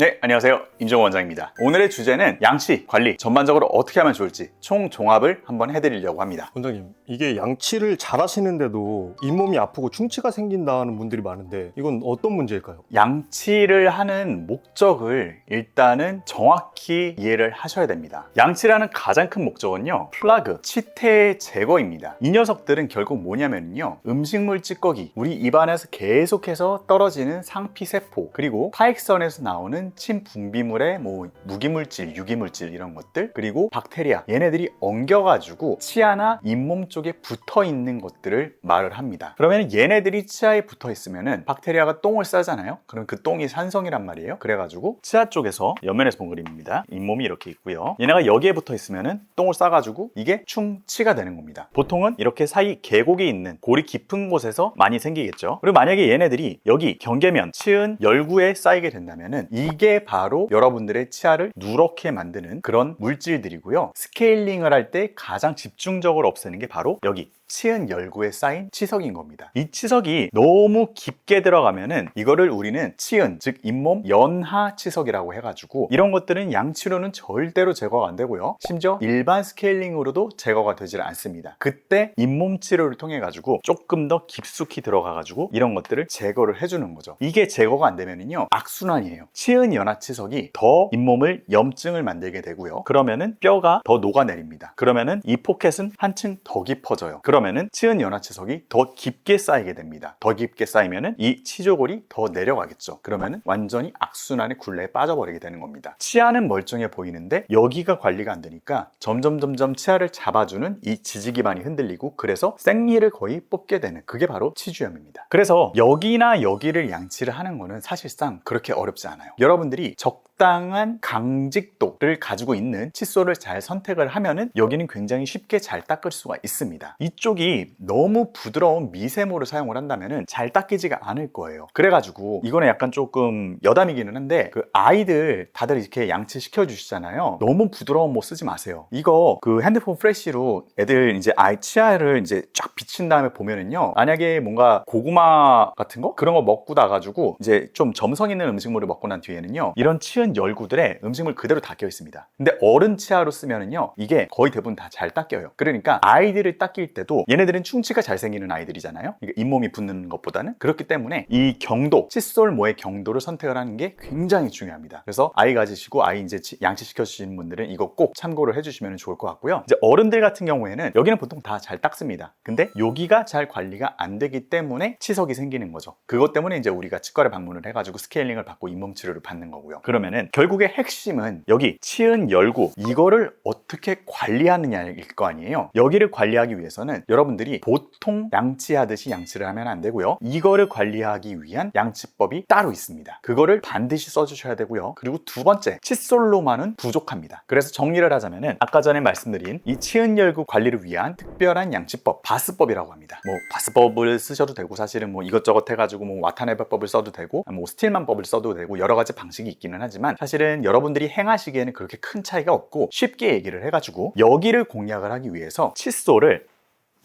네, 안녕하세요. 임종원 원장입니다. 오늘의 주제는 양치 관리 전반적으로 어떻게 하면 좋을지 총 종합을 한번 해드리려고 합니다. 원장님, 이게 양치를 잘 하시는데도 잇몸이 아프고 충치가 생긴다는 분들이 많은데 이건 어떤 문제일까요? 양치를 하는 목적을 일단은 정확히 이해를 하셔야 됩니다. 양치라는 가장 큰 목적은요, 플라그, 치태 제거입니다. 이 녀석들은 결국 뭐냐면요, 음식물 찌꺼기, 우리 입안에서 계속해서 떨어지는 상피세포, 그리고 타액선에서 나오는 침 분비물의 뭐 무기물질, 유기물질 이런 것들, 그리고 박테리아, 얘네들이 엉겨가지고 치아나 잇몸 쪽에 붙어 있는 것들을 말을 합니다. 그러면 얘네들이 치아에 붙어 있으면은 박테리아가 똥을 싸잖아요. 그럼 그 똥이 산성이란 말이에요. 그래가지고 치아 쪽에서 옆면에서 본 그림입니다. 잇몸이 이렇게 있고요. 얘네가 여기에 붙어 있으면은 똥을 싸가지고 이게 충치가 되는 겁니다. 보통은 이렇게 사이 계곡이 있는 골이 깊은 곳에서 많이 생기겠죠. 그리고 만약에 얘네들이 여기 경계면, 치은, 열구에 쌓이게 된다면은 이게 바로 여러분들의 치아를 누렇게 만드는 그런 물질들이고요. 스케일링을 할 때 가장 집중적으로 없애는 게 바로 여기 치은 열구에 쌓인 치석인 겁니다. 이 치석이 너무 깊게 들어가면은 이거를 우리는 치은, 즉 잇몸 연하 치석이라고 해가지고 이런 것들은 양치로는 절대로 제거가 안 되고요. 심지어 일반 스케일링으로도 제거가 되질 않습니다. 그때 잇몸 치료를 통해 가지고 조금 더 깊숙이 들어가 가지고 이런 것들을 제거를 해주는 거죠. 이게 제거가 안 되면은요 악순환이에요. 치은 연하 치석이 더 잇몸을 염증을 만들게 되고요. 그러면은 뼈가 더 녹아내립니다. 그러면은 이 포켓은 한층 더 깊어져요. 면은 치은 연하치석이 더 깊게 쌓이게 됩니다. 더 깊게 쌓이면은 이 치조골이 더 내려가겠죠. 그러면은 완전히 악순환의 굴레에 빠져버리게 되는 겁니다. 치아는 멀쩡해 보이는데 여기가 관리가 안 되니까 점점 점점 치아를 잡아주는 이 지지 기반이 흔들리고 그래서 생리를 거의 뽑게 되는 그게 바로 치주염입니다. 그래서 여기나 여기를 양치를 하는 거는 사실상 그렇게 어렵지 않아요. 여러분들이 적 당한 강직도를 가지고 있는 칫솔을 잘 선택을 하면은 여기는 굉장히 쉽게 잘 닦을 수가 있습니다. 이쪽이 너무 부드러운 미세모를 사용을 한다면은 잘 닦이지가 않을 거예요. 그래가지고 이거는 약간 조금 여담이기는 한데 그 아이들 다들 이렇게 양치 시켜 주시잖아요. 너무 부드러운 모 쓰지 마세요. 이거 그 핸드폰 프레쉬로 애들 이제 아이 치아를 이제 쫙 비친 다음에 보면은요. 만약에 뭔가 고구마 같은 거 그런 거 먹고 나가지고 이제 좀 점성 있는 음식물을 먹고 난 뒤에는요. 이런 치은 열구들에 음식물 그대로 닦여 있습니다. 근데 어른 치아로 쓰면은요. 이게 거의 대부분 다 잘 닦여요. 그러니까 아이들을 닦일 때도 얘네들은 충치가 잘 생기는 아이들이잖아요. 이게 잇몸이 붙는 것보다는 그렇기 때문에 이 경도, 칫솔 모의 경도를 선택을 하는 게 굉장히 중요합니다. 그래서 아이 가지시고 아이 이제 치- 양치 시켜 주시는 분들은 이거 꼭 참고를 해주시면 좋을 것 같고요. 이제 어른들 같은 경우에는 여기는 보통 다 잘 닦습니다. 근데 여기가 잘 관리가 안 되기 때문에 치석이 생기는 거죠. 그것 때문에 이제 우리가 치과를 방문을 해가지고 스케일링을 받고 잇몸 치료를 받는 거고요. 그러면은 결국의 핵심은 여기 치은 열구 이거를 어떻게 관리하느냐일 거 아니에요. 여기를 관리하기 위해서는 여러분들이 보통 양치하듯이 양치를 하면 안 되고요. 이거를 관리하기 위한 양치법이 따로 있습니다. 그거를 반드시 써주셔야 되고요. 그리고 두 번째, 칫솔로만은 부족합니다. 그래서 정리를 하자면은 아까 전에 말씀드린 이 치은 열구 관리를 위한 특별한 양치법, 바스법이라고 합니다. 뭐 바스법을 쓰셔도 되고 사실은 뭐 이것저것 해가지고 뭐 와타네바법을 써도 되고 뭐 스틸만법을 써도 되고 여러 가지 방식이 있기는 하지만 사실은 여러분들이 행하시기에는 그렇게 큰 차이가 없고 쉽게 얘기를 해가지고 여기를 공략을 하기 위해서 칫솔을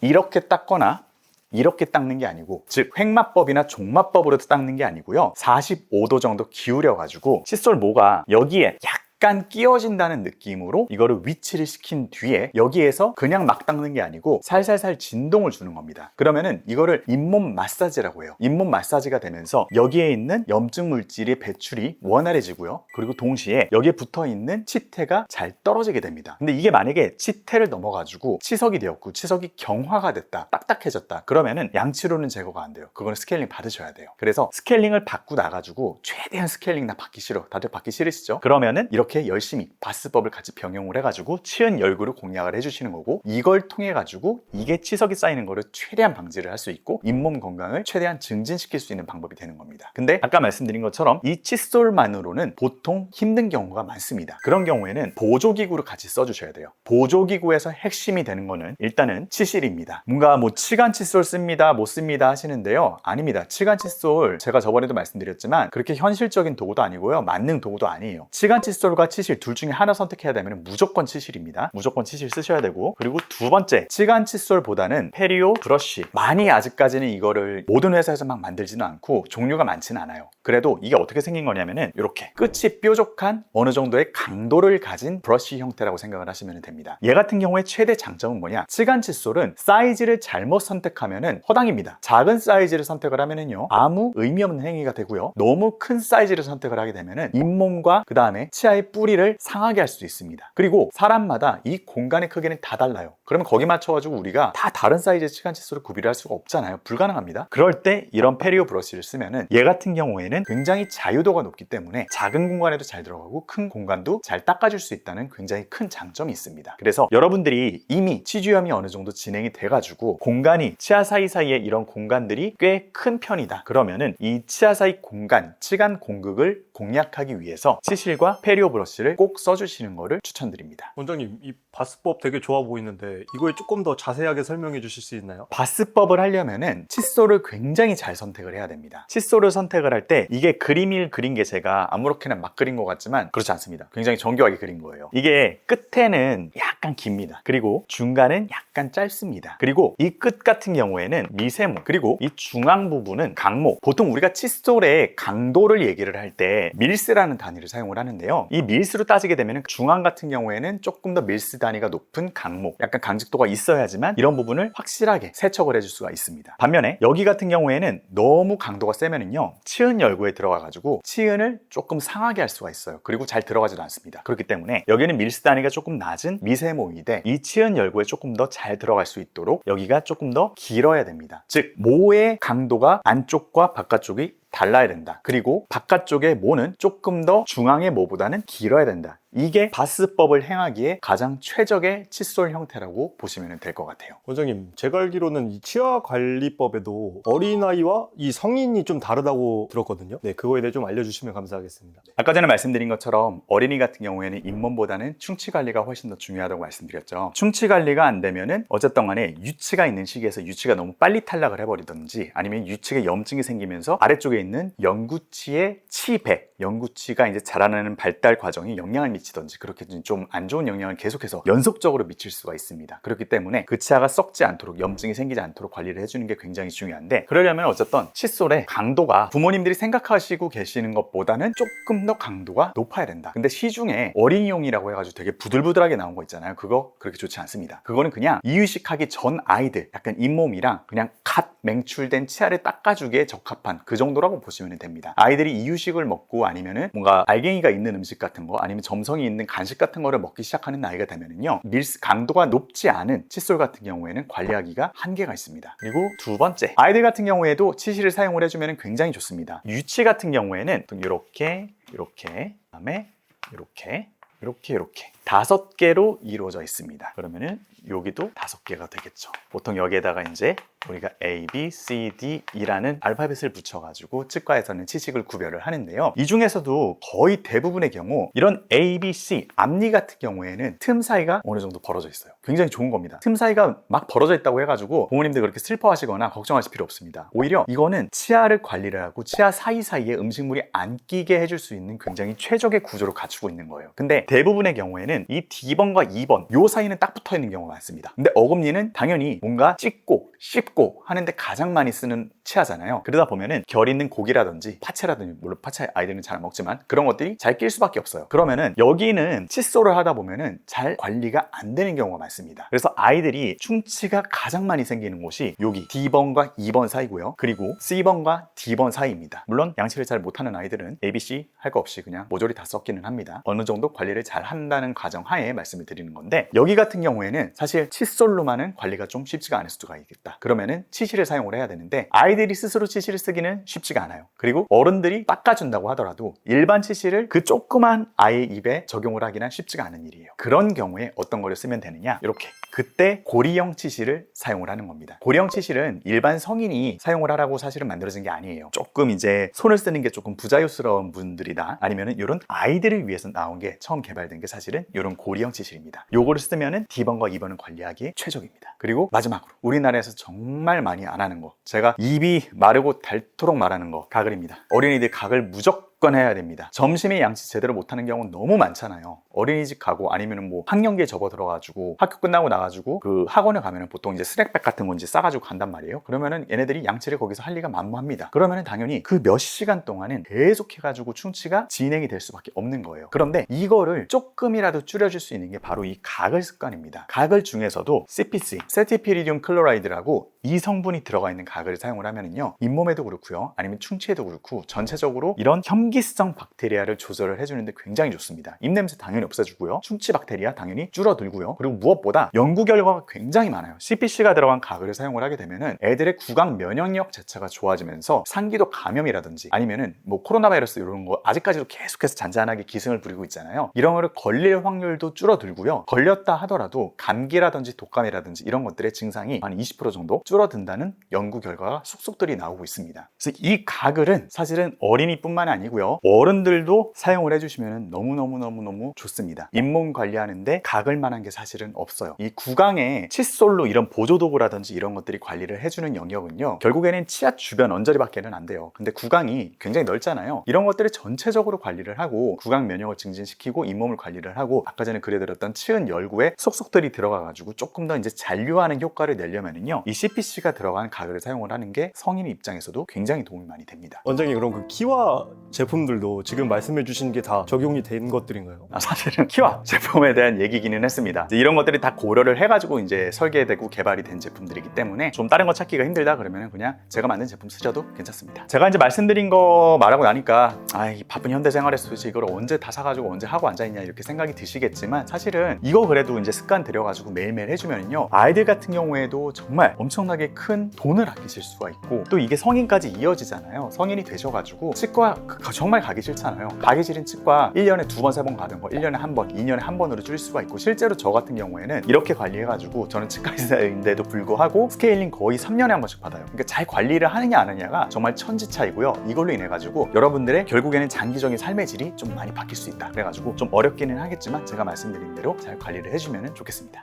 이렇게 닦거나 이렇게 닦는 게 아니고 즉 횡마법이나 종마법으로 닦는 게 아니고요. 45도 정도 기울여 가지고 칫솔 모가 여기에 약 간 끼어진다는 느낌으로 이거를 위치를 시킨 뒤에 여기에서 그냥 막 닦는 게 아니고 살살살 진동을 주는 겁니다. 그러면은 이거를 잇몸 마사지라고 해요. 잇몸 마사지가 되면서 여기에 있는 염증 물질의 배출이 원활해지고요. 그리고 동시에 여기에 붙어 있는 치태가 잘 떨어지게 됩니다. 근데 이게 만약에 치태를 넘어가지고 치석이 되었고 치석이 경화가 됐다 딱딱해졌다 그러면은 양치로는 제거가 안 돼요. 그거는 스케일링 받으셔야 돼요. 그래서 스케일링을 받고 나가지고 최대한 스케일링 나 받기 싫어. 다들 받기 싫으시죠? 그러면은 이렇게 열심히 바스법을 같이 병용을 해가지고 치은 열구를 공략을 해주시는 거고 이걸 통해 가지고 이게 치석이 쌓이는 거를 최대한 방지를 할 수 있고 잇몸 건강을 최대한 증진시킬 수 있는 방법이 되는 겁니다. 근데 아까 말씀드린 것처럼 이 칫솔만으로는 보통 힘든 경우가 많습니다. 그런 경우에는 보조기구를 같이 써주셔야 돼요. 보조기구에서 핵심이 되는 거는 일단은 치실입니다. 뭔가 뭐 치간 칫솔 씁니다 못 씁니다 하시는데요. 아닙니다. 치간 칫솔 제가 저번에도 말씀드렸지만 그렇게 현실적인 도구도 아니고요. 만능 도구도 아니에요. 치간 칫솔과 임몸과 치실 둘 중에 하나 선택해야 되면 무조건 치실입니다. 무조건 치실 쓰셔야 되고 그리고 두 번째 치간 칫솔보다는 페리오 브러쉬 많이 아직까지는 이거를 모든 회사에서 막 만들지는 않고 종류가 많지는 않아요. 그래도 이게 어떻게 생긴 거냐면은 이렇게 끝이 뾰족한 어느 정도의 강도를 가진 브러쉬 형태라고 생각을 하시면 됩니다. 얘 같은 경우에 최대 장점은 뭐냐? 치간 칫솔은 사이즈를 잘못 선택하면은 허당입니다. 작은 사이즈를 선택을 하면은요 아무 의미 없는 행위가 되고요. 너무 큰 사이즈를 선택을 하게 되면은 잇몸과 그 다음에 치아의 뿌리를 상하게 할 수도 있습니다. 그리고 사람마다 이 공간의 크기는 다 달라요. 그러면 거기 맞춰가지고 우리가 다 다른 사이즈의 치간 칫솔을 구비를 할 수가 없잖아요. 불가능합니다. 그럴 때 이런 페리오 브러쉬를 쓰면은 얘 같은 경우에는 굉장히 자유도가 높기 때문에 작은 공간에도 잘 들어가고 큰 공간도 잘 닦아줄 수 있다는 굉장히 큰 장점이 있습니다. 그래서 여러분들이 이미 치주염이 어느 정도 진행이 돼가지고 공간이 치아 사이사이에 이런 공간들이 꽤 큰 편이다. 그러면은 이 치아 사이 공간, 치간 공극을 공략하기 위해서 치실과 페리오 브러쉬를 꼭 써주시는 것을 추천드립니다. 원장님 이 바스법 되게 좋아 보이는데 이거에 조금 더 자세하게 설명해 주실 수 있나요? 바스법을 하려면은 칫솔을 굉장히 잘 선택을 해야 됩니다. 칫솔을 선택을 할 때 이게 그림을 그린 게 제가 아무렇게나 막 그린 것 같지만 그렇지 않습니다. 굉장히 정교하게 그린 거예요. 이게 끝에는 약 간 깁니다. 그리고 중간은 약간 짧습니다. 그리고 이 끝 같은 경우에는 미세모 그리고 이 중앙 부분은 강모. 보통 우리가 칫솔의 강도를 얘기를 할 때 밀스라는 단위를 사용을 하는데요. 이 밀스로 따지게 되면 중앙 같은 경우에는 조금 더 밀스 단위가 높은 강목, 약간 강직도가 있어야지만 이런 부분을 확실하게 세척을 해줄 수가 있습니다. 반면에 여기 같은 경우에는 너무 강도가 세면은요, 치은 열구에 들어가가지고 치은을 조금 상하게 할 수가 있어요. 그리고 잘 들어가지도 않습니다. 그렇기 때문에 여기는 밀스 단위가 조금 낮은 미세모 인데 이 치은 열구에 조금 더 잘 들어갈 수 있도록 여기가 조금 더 길어야 됩니다. 즉 모의 강도가 안쪽과 바깥쪽이 달라야 된다. 그리고 바깥쪽의 모는 조금 더 중앙의 모보다는 길어야 된다. 이게 바스법을 행하기에 가장 최적의 칫솔 형태라고 보시면 될 것 같아요. 원장님 제가 알기로는 이 치아 관리법에도 어린아이와 이 성인이 좀 다르다고 들었거든요. 네 그거에 대해 좀 알려주시면 감사하겠습니다. 아까 전에 말씀드린 것처럼 어린이 같은 경우에는 잇몸보다는 충치 관리가 훨씬 더 중요하다고 말씀드렸죠. 충치 관리가 안 되면은 어쨌든 간에 유치가 있는 시기에서 유치가 너무 빨리 탈락을 해버리든지 아니면 유치에 염증이 생기면서 아래쪽에 있는 영구치의 치배, 영구치가 이제 자라나는 발달 과정이 영향을 미치든지 그렇게 좀 안 좋은 영향을 계속해서 연속적으로 미칠 수가 있습니다. 그렇기 때문에 그 치아가 썩지 않도록 염증이 생기지 않도록 관리를 해주는 게 굉장히 중요한데 그러려면 어쨌든 칫솔의 강도가 부모님들이 생각하시고 계시는 것보다는 조금 더 강도가 높아야 된다. 근데 시중에 어린이용이라고 해가지고 되게 부들부들하게 나온 거 있잖아요. 그거 그렇게 좋지 않습니다. 그거는 그냥 이유식하기 전 아이들 약간 잇몸이랑 그냥 갓 맹출된 치아를 닦아주기에 적합한 그 정도라고 보시면 됩니다. 아이들이 이유식을 먹고 아니면은 뭔가 알갱이가 있는 음식 같은 거 아니면 점성이 있는 간식 같은 거를 먹기 시작하는 나이가 되면은요 밀스 강도가 높지 않은 칫솔 같은 경우에는 관리하기가 한계가 있습니다. 그리고 두 번째 아이들 같은 경우에도 치실을 사용을 해주면 굉장히 좋습니다. 유치 같은 경우에는 이렇게 이렇게 그다음에 이렇게 이렇게 이렇게 다섯 개로 이루어져 있습니다. 그러면은 여기도 다섯 개가 되겠죠. 보통 여기에다가 이제 우리가 A, B, C, D, E라는 알파벳을 붙여가지고 치과에서는 치식을 구별을 하는데요. 이 중에서도 거의 대부분의 경우 이런 A, B, C 앞니 같은 경우에는 틈 사이가 어느 정도 벌어져 있어요. 굉장히 좋은 겁니다. 틈 사이가 막 벌어져 있다고 해가지고 부모님들 그렇게 슬퍼하시거나 걱정하실 필요 없습니다. 오히려 이거는 치아를 관리를 하고 치아 사이사이에 음식물이 안 끼게 해줄 수 있는 굉장히 최적의 구조를 갖추고 있는 거예요. 근데 대부분의 경우에는 이 D번과 2번 요 사이는 딱 붙어 있는 경우가 많습니다. 근데 어금니는 당연히 뭔가 찢고 씹고 하는데 가장 많이 쓰는 치아잖아요. 그러다 보면은 결 있는 고기라든지 파채라든지 물론 파채 아이들은 잘 안 먹지만 그런 것들이 잘 낄 수밖에 없어요. 그러면은 여기는 칫솔을 하다 보면은 잘 관리가 안 되는 경우가 많습니다. 그래서 아이들이 충치가 가장 많이 생기는 곳이 여기 D번과 2번 사이고요. 그리고 C번과 D번 사이입니다. 물론 양치를 잘 못하는 아이들은 ABC 할 거 없이 그냥 모조리 다 섞기는 합니다. 어느 정도 관리를 잘 한다는 가정 하에 말씀을 드리는 건데 여기 같은 경우에는 사실 칫솔로만은 관리가 좀 쉽지가 않을 수가 있겠다. 그러면은 치실을 사용을 해야 되는데 아이 들이 스스로 치실을 쓰기는 쉽지가 않아요. 그리고 어른들이 닦아준다고 하더라도 일반 치실을 그 조그만 아이 입에 적용을 하기는 쉽지가 않은 일이에요. 그런 경우에 어떤 거를 쓰면 되느냐? 이렇게 그때 고리형 치실을 사용을 하는 겁니다. 고리형 치실은 일반 성인이 사용을 하라고 사실은 만들어진 게 아니에요. 조금 이제 손을 쓰는 게 조금 부자유스러운 분들이다. 아니면은 이런 아이들을 위해서 나온 게 처음 개발된 게 사실은 이런 고리형 치실입니다. 요거를 쓰면은 D번과 2번은 관리하기에 최적입니다. 그리고 마지막으로 우리나라에서 정말 많이 안 하는 거 제가 입이 마르고 닳도록 말하는 거 가글입니다. 어린이들 가글 무조건 습관해야 됩니다. 점심에 양치 제대로 못하는 경우는 너무 많잖아요. 어린이집 가고 아니면 뭐 학령기에 접어 들어가지고 학교 끝나고 나가지고 그 학원에 가면은 보통 이제 스낵백 같은 거 이제 싸가지고 간단 말이에요. 그러면은 얘네들이 양치를 거기서 할 리가 만무합니다. 그러면은 당연히 그 몇 시간 동안은 계속 해가지고 충치가 진행이 될 수밖에 없는 거예요. 그런데 이거를 조금이라도 줄여줄 수 있는 게 바로 이 가글 습관입니다. 가글 중에서도 CPC, 세티피리듐 클로라이드라고 이 성분이 들어가 있는 가글을 사용을 하면은요 잇몸에도 그렇고요 아니면 충치에도 그렇고 전체적으로 이런 현기성 박테리아를 조절을 해주는데 굉장히 좋습니다 입냄새 당연히 없애주고요 충치 박테리아 당연히 줄어들고요 그리고 무엇보다 연구 결과가 굉장히 많아요 CPC가 들어간 가글을 사용을 하게 되면은 애들의 구강 면역력 자체가 좋아지면서 상기도 감염이라든지 아니면은 뭐 코로나 바이러스 이런 거 아직까지도 계속해서 잔잔하게 기승을 부리고 있잖아요 이런 거를 걸릴 확률도 줄어들고요 걸렸다 하더라도 감기라든지 독감이라든지 이런 것들의 증상이 한 20% 정도 줄어든다는 연구 결과가 속속들이 나오고 있습니다. 그래서 이 가글은 사실은 어린이뿐만 아니고요. 어른들도 사용을 해주시면 너무너무너무너무 좋습니다. 잇몸 관리하는데 가글 만한 게 사실은 없어요. 이 구강에 칫솔로 이런 보조도구라든지 이런 것들이 관리를 해주는 영역은요. 결국에는 치아 주변 언저리밖에는 안 돼요. 근데 구강이 굉장히 넓잖아요. 이런 것들을 전체적으로 관리를 하고 구강 면역을 증진시키고 잇몸을 관리를 하고 아까 전에 그려드렸던 치은 열구에 속속들이 들어가가지고 조금 더 이제 잔류하는 효과를 내려면은요. 이 CPC가 들어간 가글을 사용을 하는 게 성인 입장에서도 굉장히 도움이 많이 됩니다. 원장님 그럼 그 키와 제품들도 지금 말씀해 주신 게 다 적용이 된 것들인가요? 아, 사실 은 키와 제품에 대한 얘기기는 했습니다. 이런 것들이 다 고려를 해가지고 이제 설계되고 개발이 된 제품들이기 때문에 좀 다른 거 찾기가 힘들다 그러면 그냥 제가 만든 제품 쓰셔도 괜찮습니다. 제가 이제 말씀드린 거 말하고 나니까 아, 이 바쁜 현대 생활에서 도대체 이걸 언제 다 사가지고 언제 하고 앉아있냐 이렇게 생각이 드시겠지만 사실은 이거 그래도 이제 습관 들여가지고 매일매일 해주면요 아이들 같은 경우에도 정말 엄청나게 큰 돈을 아끼실 수가 있고 또 이게 성인까지 이어지잖아요. 성인이 되셔가지고 치과 그- 정말 가기 싫잖아요. 가기 싫은 치과 1년에 두 번, 세 번 가던 거 1년에 한 번, 2년에 한 번으로 줄일 수가 있고 실제로 저 같은 경우에는 이렇게 관리해가지고 저는 치과 의사인데도 불구하고 스케일링 거의 3년에 한 번씩 받아요. 그러니까 잘 관리를 하느냐 안 하느냐가 정말 천지 차이고요. 이걸로 인해 가지고 여러분들의 결국에는 장기적인 삶의 질이 좀 많이 바뀔 수 있다. 그래가지고 좀 어렵기는 하겠지만 제가 말씀드린 대로 잘 관리를 해주면 좋겠습니다.